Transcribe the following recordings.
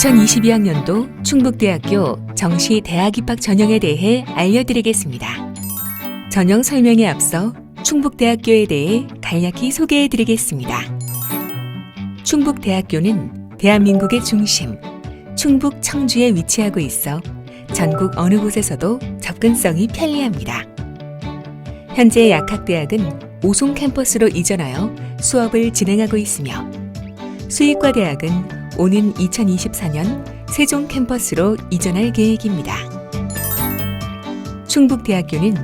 2022학년도 충북대학교 정시 대학 입학 전형에 대해 알려드리겠습니다. 전형 설명에 앞서 충북대학교에 대해 간략히 소개해드리겠습니다. 충북대학교는 대한민국의 중심, 충북 청주에 위치하고 있어 전국 어느 곳에서도 접근성이 편리합니다. 현재 약학대학은 오송 캠퍼스로 이전하여 수업을 진행하고 있으며 수의과대학은 오는 2024년 세종 캠퍼스로 이전할 계획입니다. 충북대학교는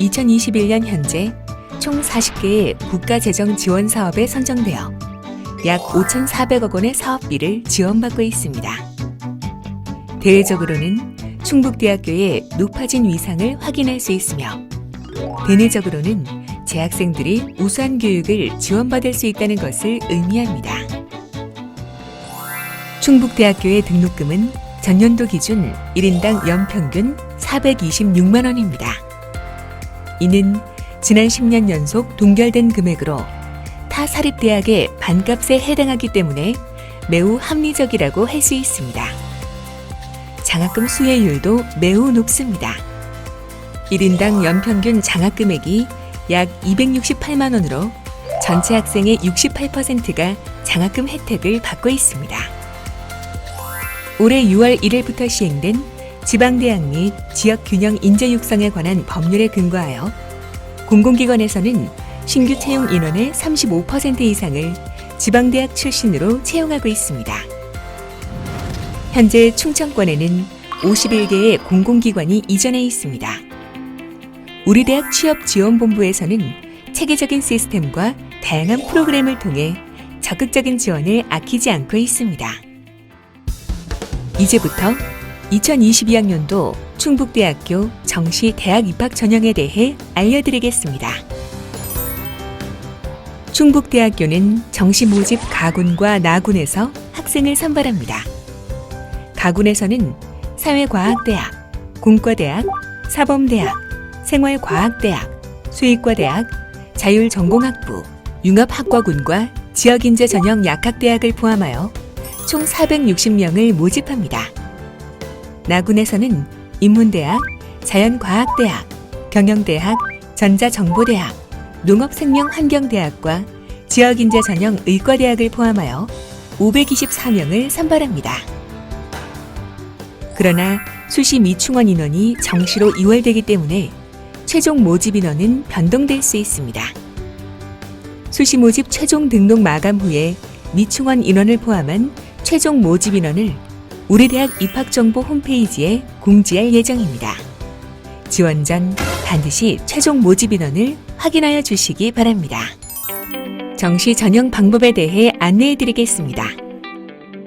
2021년 현재 총 40개의 국가재정 지원 사업에 선정되어 약 5,400억 원의 사업비를 지원받고 있습니다. 대외적으로는 충북대학교의 높아진 위상을 확인할 수 있으며 대내적으로는 재학생들이 우수한 교육을 지원받을 수 있다는 것을 의미합니다. 충북대학교의 등록금은 전년도 기준 1인당 연평균 426만 원입니다. 이는 지난 10년 연속 동결된 금액으로 타 사립대학의 반값에 해당하기 때문에 매우 합리적이라고 할 수 있습니다. 장학금 수혜율도 매우 높습니다. 1인당 연평균 장학 금액이 약 268만 원으로 전체 학생의 68%가 장학금 혜택을 받고 있습니다. 올해 6월 1일부터 시행된 지방대학 및 지역균형 인재 육성에 관한 법률에 근거하여 공공기관에서는 신규 채용 인원의 35% 이상을 지방대학 출신으로 채용하고 있습니다. 현재 충청권에는 51개의 공공기관이 이전해 있습니다. 우리 대학 취업 지원 본부에서는 체계적인 시스템과 다양한 프로그램을 통해 적극적인 지원을 아끼지 않고 있습니다. 이제부터 2022학년도 충북대학교 정시 대학 입학 전형에 대해 알려드리겠습니다. 충북대학교는 정시 모집 가군과 나군에서 학생을 선발합니다. 가군에서는 사회과학대학, 공과대학, 사범대학, 생활과학대학, 수의과대학, 자율전공학부, 융합학과군과 지역인재 전형 약학대학을 포함하여 총 460명을 모집합니다. 나군에서는 인문대학, 자연과학대학, 경영대학, 전자정보대학, 농업생명환경대학과 지역인재 전형 의과대학을 포함하여 524명을 선발합니다. 그러나 수시 미충원 인원이 정시로 이월되기 때문에 최종 모집 인원은 변동될 수 있습니다. 수시 모집 최종 등록 마감 후에 미충원 인원을 포함한 최종 모집 인원을 우리 대학 입학정보 홈페이지에 공지할 예정입니다. 지원 전 반드시 최종 모집 인원을 확인하여 주시기 바랍니다. 정시 전형 방법에 대해 안내해 드리겠습니다.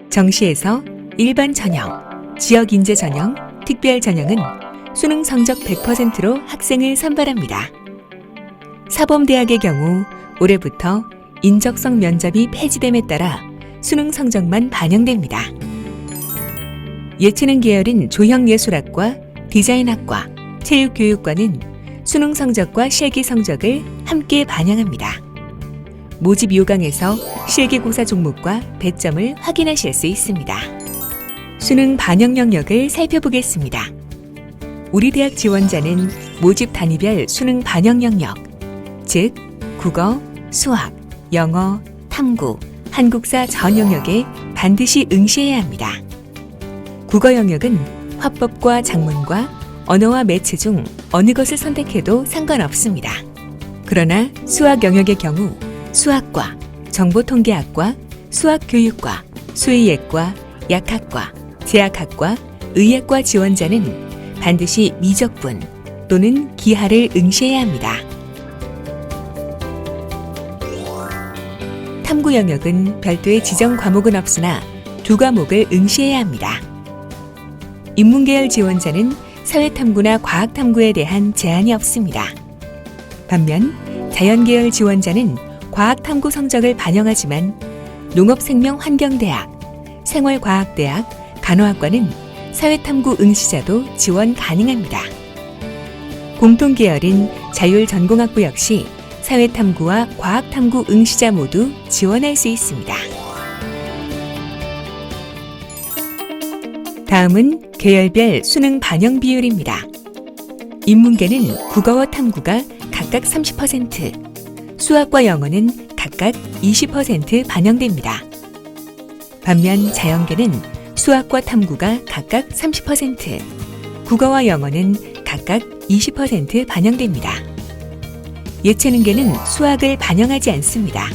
정시에서 일반 전형, 지역 인재 전형, 특별 전형은 수능 성적 100%로 학생을 선발합니다. 사범대학의 경우 올해부터 인적성 면접이 폐지됨에 따라 수능 성적만 반영됩니다. 예체능 계열인 조형예술학과, 디자인학과, 체육교육과는 수능 성적과 실기 성적을 함께 반영합니다. 모집 요강에서 실기고사 종목과 배점을 확인하실 수 있습니다. 수능 반영 영역을 살펴보겠습니다. 우리 대학 지원자는 모집 단위별 수능 반영 영역, 즉 국어, 수학, 영어, 탐구, 한국사 전 영역에 반드시 응시해야 합니다. 국어 영역은 화법과 작문과 언어와 매체 중 어느 것을 선택해도 상관없습니다. 그러나 수학 영역의 경우 수학과, 정보통계학과, 수학교육과, 수의예과, 약학과, 제약학과, 의학과 지원자는 반드시 미적분 또는 기하를 응시해야 합니다. 탐구 영역은 별도의 지정 과목은 없으나 두 과목을 응시해야 합니다. 인문계열 지원자는 사회탐구나 과학탐구에 대한 제한이 없습니다. 반면 자연계열 지원자는 과학탐구 성적을 반영하지만 농업생명환경대학, 생활과학대학, 간호학과는 사회탐구 응시자도 지원 가능합니다. 공통계열인 자율전공학부 역시 사회탐구와 과학탐구 응시자 모두 지원할 수 있습니다. 다음은 계열별 수능 반영 비율입니다. 인문계는 국어와 탐구가 각각 30%, 수학과 영어는 각각 20% 반영됩니다. 반면 자연계는 수학과 탐구가 각각 30%, 국어와 영어는 각각 20% 반영됩니다. 예체능계는 수학을 반영하지 않습니다.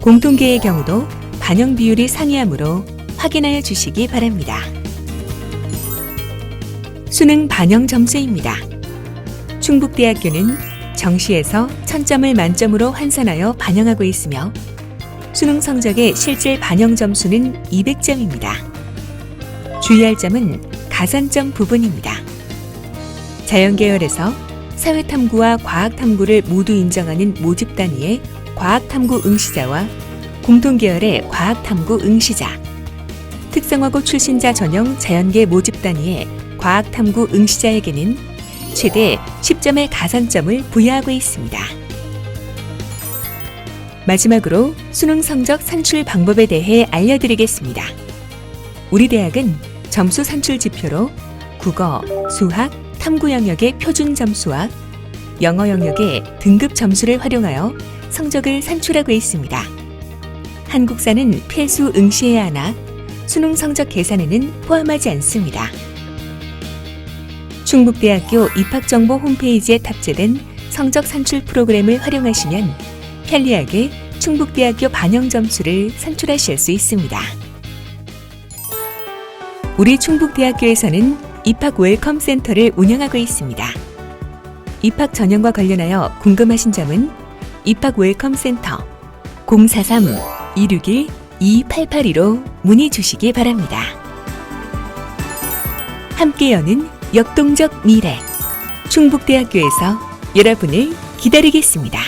공통계의 경우도 반영 비율이 상이하므로 확인하여 주시기 바랍니다. 수능 반영 점수입니다. 충북대학교는 정시에서 1000점을 만점으로 환산하여 반영하고 있으며 수능 성적의 실질 반영 점수는 200점입니다. 주의할 점은 가산점 부분입니다. 자연계열에서 사회탐구와 과학탐구를 모두 인정하는 모집 단위의 과학탐구 응시자와 공통계열의 과학탐구 응시자, 특성화고 출신자 전형 자연계 모집 단위의 과학탐구 응시자에게는 최대 10점의 가산점을 부여하고 있습니다. 마지막으로 수능 성적 산출 방법에 대해 알려드리겠습니다. 우리 대학은 점수 산출 지표로 국어, 수학, 탐구 영역의 표준 점수와 영어 영역의 등급 점수를 활용하여 성적을 산출하고 있습니다. 한국사는 필수 응시해야 하나 수능 성적 계산에는 포함하지 않습니다. 충북대학교 입학정보 홈페이지에 탑재된 성적 산출 프로그램을 활용하시면 편리하게 충북대학교 반영 점수를 산출하실 수 있습니다. 우리 충북대학교에서는 입학 웰컴 센터를 운영하고 있습니다. 입학 전형과 관련하여 궁금하신 점은 입학 웰컴 센터 043-261-2882로 문의 주시기 바랍니다. 함께 여는 역동적 미래 충북대학교에서 여러분을 기다리겠습니다.